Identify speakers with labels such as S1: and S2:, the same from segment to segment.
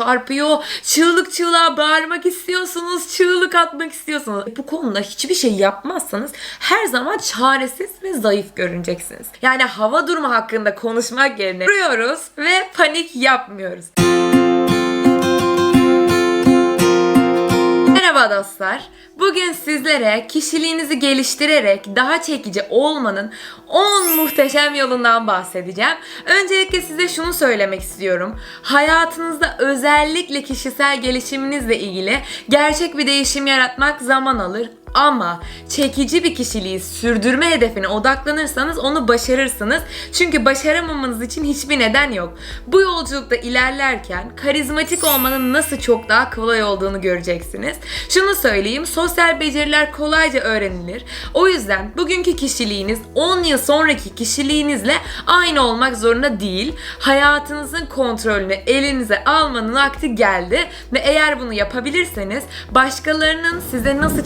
S1: çarpıyor. Çığlık çığlığa bağırmak istiyorsunuz. Çığlık atmak istiyorsunuz. Bu konuda hiçbir şey yapmazsanız her zaman çaresiz ve zayıf görüneceksiniz. Yani hava durumu hakkında konuşmak yerine duruyoruz ve panik yapmıyoruz. Merhaba dostlar. Bugün sizlere kişiliğinizi geliştirerek daha çekici olmanın 10 muhteşem yolundan bahsedeceğim. Öncelikle size şunu söylemek istiyorum. Hayatınızda özellikle kişisel gelişiminizle ilgili gerçek bir değişim yaratmak zaman alır ama çekici bir kişiliği sürdürme hedefine odaklanırsanız onu başarırsınız. Çünkü başaramamanız için hiçbir neden yok. Bu yolculukta ilerlerken karizmatik olmanın nasıl çok daha kolay olduğunu göreceksiniz. Şunu söyleyeyim, sosyal beceriler kolayca öğrenilir. O yüzden bugünkü kişiliğiniz 10 yıl sonraki kişiliğinizle aynı olmak zorunda değil. Hayatınızın kontrolünü elinize almanın vakti geldi ve eğer bunu yapabilirseniz başkalarının size nasıl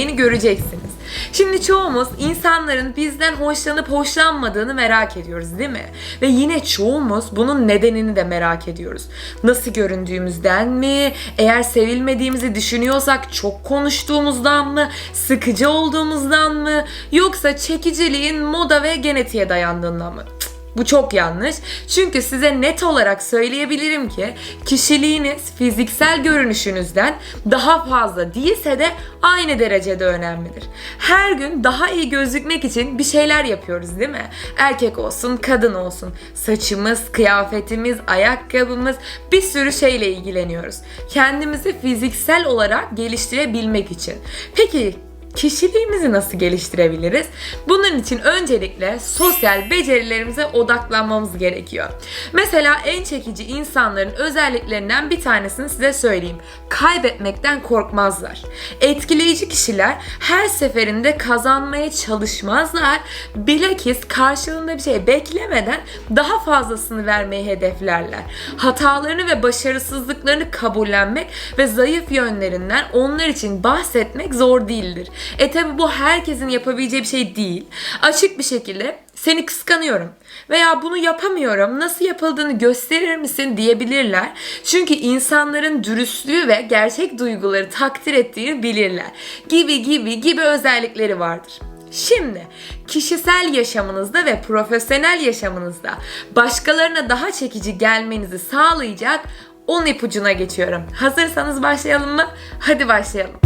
S1: çekileceğini göreceksiniz. Şimdi çoğumuz insanların bizden hoşlanıp hoşlanmadığını merak ediyoruz değil mi? Ve yine çoğumuz bunun nedenini de merak ediyoruz. Nasıl göründüğümüzden mi? Eğer sevilmediğimizi düşünüyorsak çok konuştuğumuzdan mı? Sıkıcı olduğumuzdan mı? Yoksa çekiciliğin moda ve genetiğe dayandığından mı? Cık, bu çok yanlış. Çünkü size net olarak söyleyebilirim ki kişiliğiniz fiziksel görünüşünüzden daha fazla değilse de aynı derecede önemlidir. Her gün daha iyi gözükmek için bir şeyler yapıyoruz değil mi? Erkek olsun, kadın olsun. Saçımız, kıyafetimiz, ayakkabımız bir sürü şeyle ilgileniyoruz. Kendimizi fiziksel olarak geliştirebilmek için. Peki Kişiliğimizi nasıl geliştirebiliriz? Bunun için öncelikle sosyal becerilerimize odaklanmamız gerekiyor. Mesela en çekici insanların özelliklerinden bir tanesini size söyleyeyim. Kaybetmekten korkmazlar. Etkileyici kişiler her seferinde kazanmaya çalışmazlar. Bilakis karşılığında bir şey beklemeden daha fazlasını vermeyi hedeflerler. Hatalarını ve başarısızlıklarını kabullenmek ve zayıf yönlerinden onlar için bahsetmek zor değildir. E tabi bu herkesin yapabileceği bir şey değil. Açık bir şekilde seni kıskanıyorum veya bunu yapamıyorum nasıl yapıldığını gösterir misin diyebilirler. Çünkü insanların dürüstlüğü ve gerçek duyguları takdir ettiğini bilirler. Gibi gibi gibi özellikleri vardır. Şimdi kişisel yaşamınızda ve profesyonel yaşamınızda başkalarına daha çekici gelmenizi sağlayacak 10 ipucuna geçiyorum. Hazırsanız başlayalım mı? Hadi başlayalım.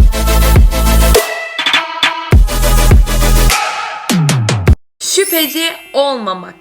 S1: Şüpheci olmamak.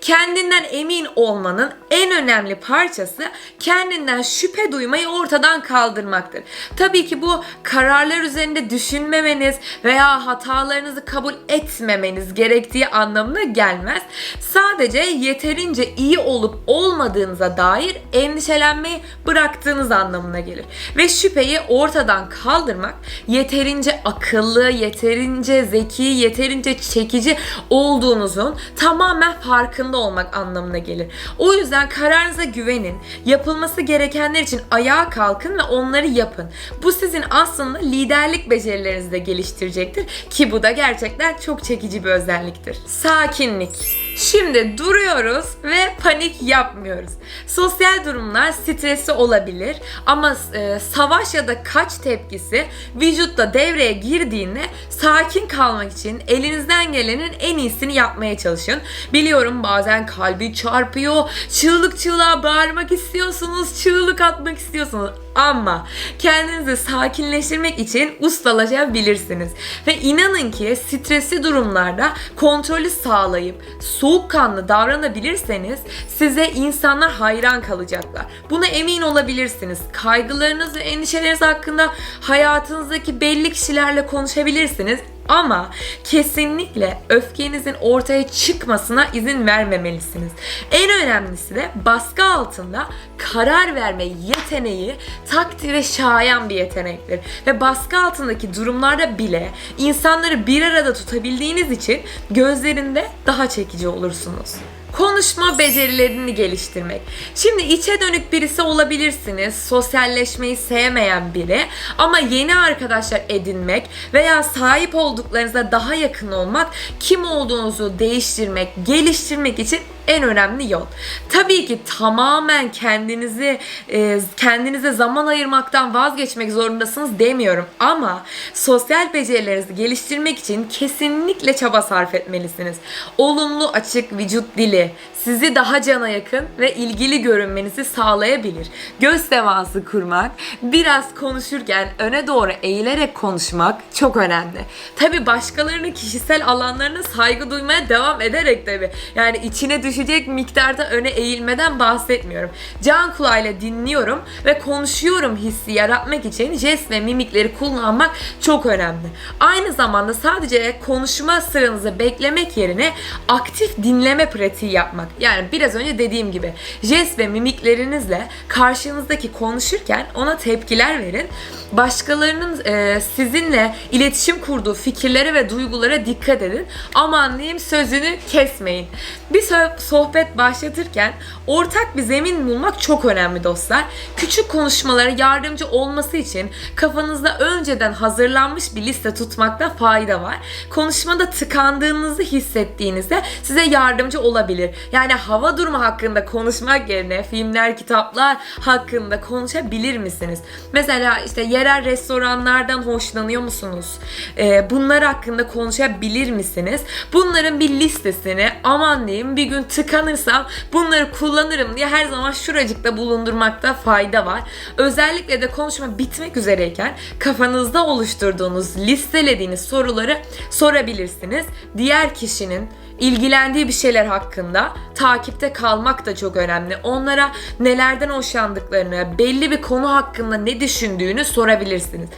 S1: Kendinden emin olmanın en önemli parçası kendinden şüphe duymayı ortadan kaldırmaktır. Tabii ki bu kararlar üzerinde düşünmemeniz veya hatalarınızı kabul etmemeniz gerektiği anlamına gelmez. Sadece yeterince iyi olup olmadığınıza dair endişelenmeyi bıraktığınız anlamına gelir. Ve şüpheyi ortadan kaldırmak yeterince akıllı, yeterince zeki, yeterince çekici olduğunuzun tamamen farkında olmak anlamına gelir. O yüzden kararınıza güvenin. Yapılması gerekenler için ayağa kalkın ve onları yapın. Bu sizin aslında liderlik becerilerinizi de geliştirecektir ki bu da gerçekten çok çekici bir özelliktir. Sakinlik. Şimdi duruyoruz ve panik yapmıyoruz. Sosyal durumlar stresi olabilir ama e, savaş ya da kaç tepkisi vücutta devreye girdiğinde sakin kalmak için elinizden gelenin en iyisini yapmaya çalışın. Biliyorum bazen kalbi çarpıyor, çığlık çığlığa bağırmak istiyorsunuz, çığlık atmak istiyorsunuz ama kendinizi sakinleştirmek için ustalaşabilirsiniz. Ve inanın ki stresli durumlarda kontrolü sağlayıp soğukkanlı davranabilirseniz size insanlar hayran kalacaklar. Buna emin olabilirsiniz. Kaygılarınız ve endişeleriniz hakkında hayatınızdaki belli kişilerle konuşabilirsiniz. Ama kesinlikle öfkenizin ortaya çıkmasına izin vermemelisiniz. En önemlisi de baskı altında karar verme yeteneği takdire şayan bir yetenektir. Ve baskı altındaki durumlarda bile insanları bir arada tutabildiğiniz için gözlerinde daha çekici olursunuz konuşma becerilerini geliştirmek. Şimdi içe dönük birisi olabilirsiniz. Sosyalleşmeyi sevmeyen biri ama yeni arkadaşlar edinmek veya sahip olduklarınıza daha yakın olmak, kim olduğunuzu değiştirmek, geliştirmek için en önemli yol. Tabii ki tamamen kendinizi e, kendinize zaman ayırmaktan vazgeçmek zorundasınız demiyorum ama sosyal becerilerinizi geliştirmek için kesinlikle çaba sarf etmelisiniz. Olumlu açık vücut dili sizi daha cana yakın ve ilgili görünmenizi sağlayabilir. Göz teması kurmak, biraz konuşurken öne doğru eğilerek konuşmak çok önemli. Tabi başkalarının kişisel alanlarına saygı duymaya devam ederek tabi. Yani içine düşecek miktarda öne eğilmeden bahsetmiyorum. Can kulağıyla dinliyorum ve konuşuyorum hissi yaratmak için jest ve mimikleri kullanmak çok önemli. Aynı zamanda sadece konuşma sıranızı beklemek yerine aktif dinleme pratiği yapmak. Yani biraz önce dediğim gibi jest ve mimiklerinizle karşınızdaki konuşurken ona tepkiler verin. Başkalarının e, sizinle iletişim kurduğu fikirlere ve duygulara dikkat edin. Aman diyeyim sözünü kesmeyin. Bir sohbet başlatırken ortak bir zemin bulmak çok önemli dostlar. Küçük konuşmalara yardımcı olması için kafanızda önceden hazırlanmış bir liste tutmakta fayda var. Konuşmada tıkandığınızı hissettiğinizde size yardımcı olabilir. Yani hava durumu hakkında konuşmak yerine filmler, kitaplar hakkında konuşabilir misiniz? Mesela işte yerel restoranlardan hoşlanıyor musunuz? Ee, bunlar hakkında konuşabilir misiniz? Bunların bir listesini aman diyeyim bir gün tıkanırsam bunları kullanırım diye her zaman şuracıkta bulundurmakta fayda var. Özellikle de konuşma bitmek üzereyken kafanızda oluşturduğunuz, listelediğiniz soruları sorabilirsiniz. Diğer kişinin ilgilendiği bir şeyler hakkında takipte kalmak da çok önemli. Onlara nelerden hoşlandıklarını, belli bir konu hakkında ne düşündüğünü sorabilirsiniz.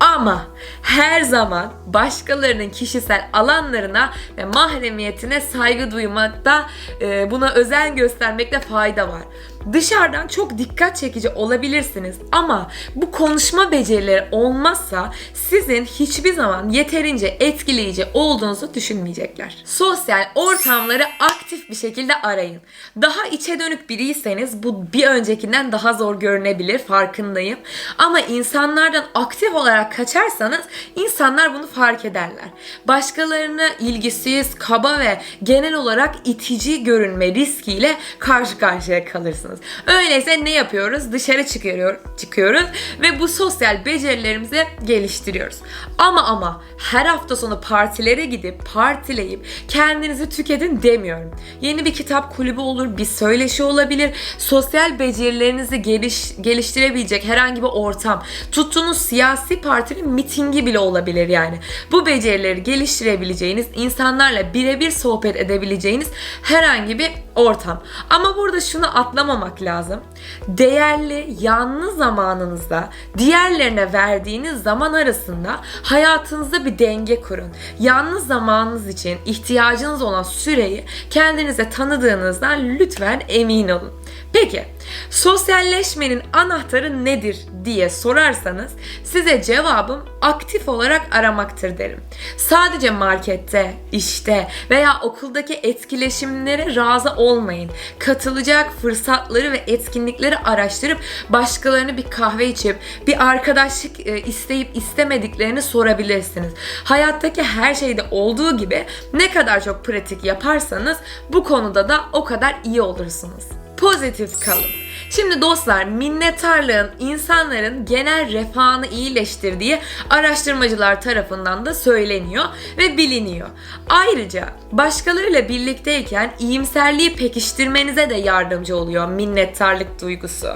S1: Ama her zaman başkalarının kişisel alanlarına ve mahremiyetine saygı duymakta, e, buna özen göstermekte fayda var. Dışarıdan çok dikkat çekici olabilirsiniz ama bu konuşma becerileri olmazsa sizin hiçbir zaman yeterince etkileyici olduğunuzu düşünmeyecekler. Sosyal ortamları aktif bir şekilde arayın. Daha içe dönük biriyseniz bu bir öncekinden daha zor görünebilir farkındayım. Ama insanlardan aktif olarak kaçarsanız insanlar bunu fark ederler. Başkalarına ilgisiz, kaba ve genel olarak itici görünme riskiyle karşı karşıya kalırsınız. Öyleyse ne yapıyoruz? Dışarı çıkıyor, çıkıyoruz ve bu sosyal becerilerimizi geliştiriyoruz. Ama ama her hafta sonu partilere gidip partileyip kendinizi tüketin demiyorum. Yeni bir kitap kulübü olur, bir söyleşi olabilir. Sosyal becerilerinizi geliş, geliştirebilecek herhangi bir ortam. Tuttuğunuz siyasi partinin mitingi bile olabilir yani. Bu becerileri geliştirebileceğiniz, insanlarla birebir sohbet edebileceğiniz herhangi bir ortam. Ama burada şunu atlamamak lazım. Değerli, yalnız zamanınızda diğerlerine verdiğiniz zaman arasında hayatınızda bir denge kurun. Yalnız zamanınız için ihtiyacınız olan süreyi kendinize tanıdığınızdan lütfen emin olun. Peki, sosyalleşmenin anahtarı nedir diye sorarsanız size cevabım aktif olarak aramaktır derim. Sadece markette, işte veya okuldaki etkileşimlere razı olmayın. Katılacak fırsatları ve etkinlikleri araştırıp başkalarını bir kahve içip bir arkadaşlık e, isteyip istemediklerini sorabilirsiniz. Hayattaki her şeyde olduğu gibi ne kadar çok pratik yaparsanız bu konuda da o kadar iyi olursunuz pozitif kalın. Şimdi dostlar minnettarlığın insanların genel refahını iyileştirdiği araştırmacılar tarafından da söyleniyor ve biliniyor. Ayrıca başkalarıyla birlikteyken iyimserliği pekiştirmenize de yardımcı oluyor minnettarlık duygusu.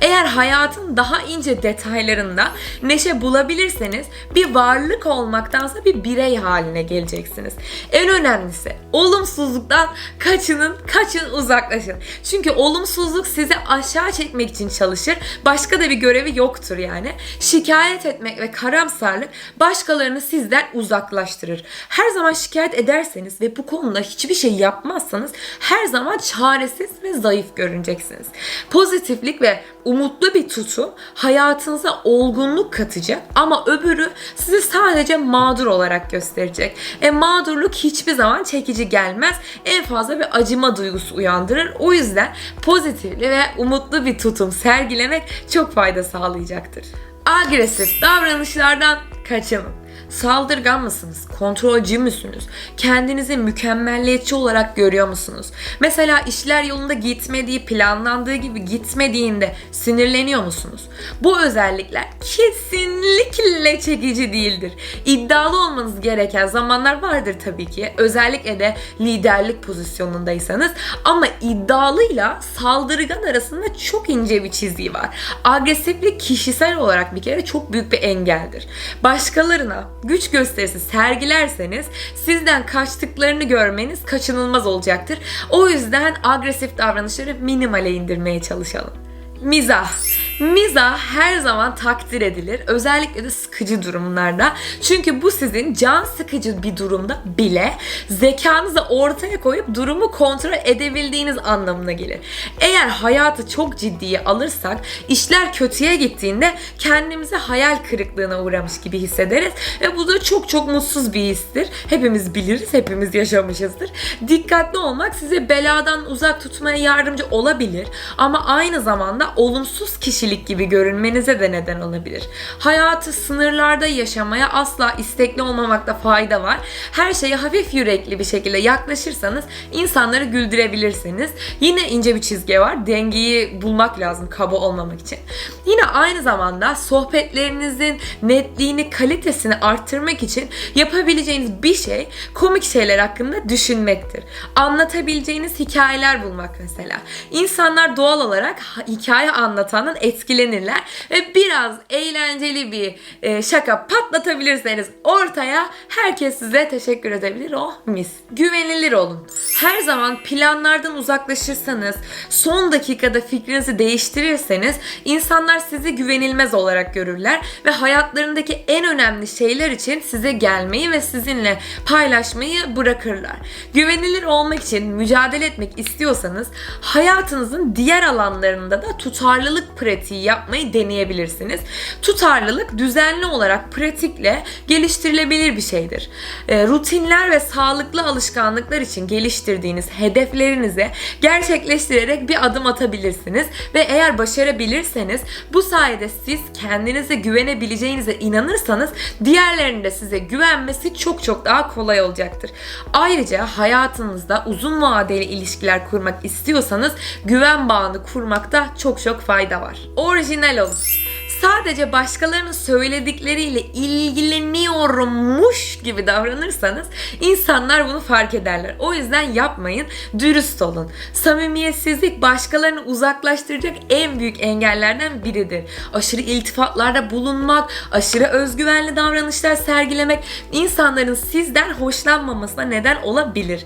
S1: Eğer hayatın daha ince detaylarında neşe bulabilirseniz bir varlık olmaktansa bir birey haline geleceksiniz. En önemlisi olumsuzluktan kaçının, kaçın uzaklaşın. Çünkü olumsuzluk sizi aşağı çekmek için çalışır. Başka da bir görevi yoktur yani. Şikayet etmek ve karamsarlık başkalarını sizden uzaklaştırır. Her zaman şikayet ederseniz ve bu konuda hiçbir şey yapmazsanız her zaman çaresiz ve zayıf görüneceksiniz. Pozitiflik ve umutlu bir tutum hayatınıza olgunluk katacak ama öbürü sizi sadece mağdur olarak gösterecek. E mağdurluk hiçbir zaman çekici gelmez. En fazla bir acıma duygusu uyandırır. O yüzden pozitifli ve umutlu bir tutum sergilemek çok fayda sağlayacaktır. Agresif davranışlardan kaçının. Saldırgan mısınız? Kontrolcü müsünüz? Kendinizi mükemmelliyetçi olarak görüyor musunuz? Mesela işler yolunda gitmediği, planlandığı gibi gitmediğinde sinirleniyor musunuz? Bu özellikler kesinlikle çekici değildir. İddialı olmanız gereken zamanlar vardır tabii ki. Özellikle de liderlik pozisyonundaysanız. Ama iddialıyla saldırgan arasında çok ince bir çizgi var. Agresiflik kişisel olarak bir kere çok büyük bir engeldir. Başkalarına güç gösterisi sergilerseniz sizden kaçtıklarını görmeniz kaçınılmaz olacaktır. O yüzden agresif davranışları minimale indirmeye çalışalım. Mizah. Mizah her zaman takdir edilir. Özellikle de sıkıcı durumlarda. Çünkü bu sizin can sıkıcı bir durumda bile zekanızı ortaya koyup durumu kontrol edebildiğiniz anlamına gelir. Eğer hayatı çok ciddiye alırsak işler kötüye gittiğinde kendimizi hayal kırıklığına uğramış gibi hissederiz ve bu da çok çok mutsuz bir histir. Hepimiz biliriz, hepimiz yaşamışızdır. Dikkatli olmak sizi beladan uzak tutmaya yardımcı olabilir ama aynı zamanda olumsuz kişilik gibi görünmenize de neden olabilir. Hayatı sınırlarda yaşamaya asla istekli olmamakta fayda var. Her şeye hafif yürekli bir şekilde yaklaşırsanız insanları güldürebilirsiniz. Yine ince bir çizgi var. Dengeyi bulmak lazım kaba olmamak için. Yine aynı zamanda sohbetlerinizin netliğini, kalitesini arttırmak için yapabileceğiniz bir şey komik şeyler hakkında düşünmektir. Anlatabileceğiniz hikayeler bulmak mesela. İnsanlar doğal olarak hikaye anlatanın etkilenirler ve biraz eğlenceli bir e, şaka patlatabilirseniz ortaya herkes size teşekkür edebilir. Oh mis. Güvenilir olun. Her zaman planlardan uzaklaşırsanız, son dakikada fikrinizi değiştirirseniz insanlar sizi güvenilmez olarak görürler ve hayatlarındaki en önemli şeyler için size gelmeyi ve sizinle paylaşmayı bırakırlar. Güvenilir olmak için mücadele etmek istiyorsanız hayatınızın diğer alanlarında da tutarlılık pratiği yapmayı deneyebilirsiniz. Tutarlılık düzenli olarak pratikle geliştirilebilir bir şeydir. E, rutinler ve sağlıklı alışkanlıklar için geliştirdiğiniz hedeflerinize gerçekleştirerek bir adım atabilirsiniz ve eğer başarabilirseniz bu sayede siz kendinize güvenebileceğinize inanırsanız diğerlerinin de size güvenmesi çok çok daha kolay olacaktır. Ayrıca hayatınızda uzun vadeli ilişkiler kurmak istiyorsanız güven bağını kurmakta çok çok fayda var. Orijinal olun. Sadece başkalarının söyledikleriyle ilgileniyormuş gibi davranırsanız insanlar bunu fark ederler. O yüzden yapmayın, dürüst olun. Samimiyetsizlik başkalarını uzaklaştıracak en büyük engellerden biridir. Aşırı iltifatlarda bulunmak, aşırı özgüvenli davranışlar sergilemek insanların sizden hoşlanmamasına neden olabilir.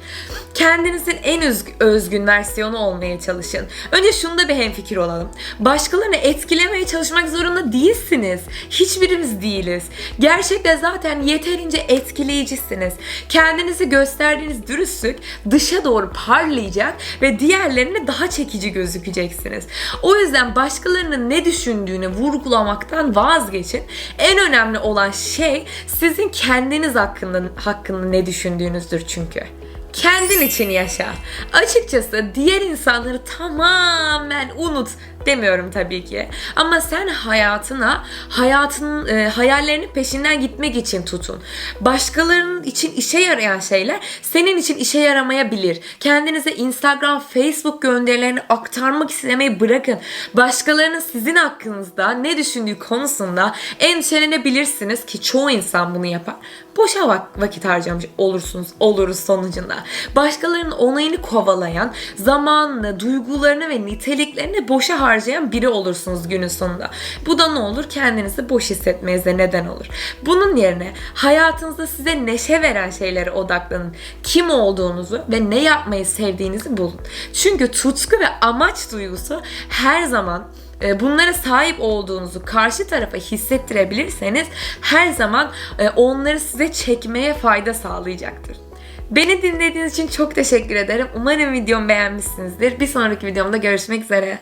S1: Kendinizin en özg- özgün versiyonu olmaya çalışın. Önce şunda bir hemfikir olalım. Başkalarını etkilemeye çalışmak zorunda değilsiniz. Hiçbirimiz değiliz. Gerçekte zaten yeterince etkileyicisiniz. Kendinizi gösterdiğiniz dürüstlük dışa doğru parlayacak ve diğerlerine daha çekici gözükeceksiniz. O yüzden başkalarının ne düşündüğünü vurgulamaktan vazgeçin. En önemli olan şey sizin kendiniz hakkında, hakkında ne düşündüğünüzdür çünkü. Kendin için yaşa. Açıkçası diğer insanları tamamen unut demiyorum tabii ki. Ama sen hayatına, hayatın e, hayallerinin peşinden gitmek için tutun. Başkalarının için işe yarayan şeyler senin için işe yaramayabilir. Kendinize Instagram, Facebook gönderilerini aktarmak istemeyi bırakın. Başkalarının sizin hakkınızda ne düşündüğü konusunda endişelenebilirsiniz ki çoğu insan bunu yapar. Boşa vak- vakit harcamış olursunuz, oluruz sonucunda. Başkalarının onayını kovalayan, zamanını, duygularını ve niteliklerini boşa harcayan biri olursunuz günün sonunda. Bu da ne olur? Kendinizi boş hissetmenize neden olur. Bunun yerine hayatınızda size neşe veren şeylere odaklanın. Kim olduğunuzu ve ne yapmayı sevdiğinizi bulun. Çünkü tutku ve amaç duygusu her zaman e, bunlara sahip olduğunuzu karşı tarafa hissettirebilirseniz her zaman e, onları size çekmeye fayda sağlayacaktır. Beni dinlediğiniz için çok teşekkür ederim. Umarım videomu beğenmişsinizdir. Bir sonraki videomda görüşmek üzere.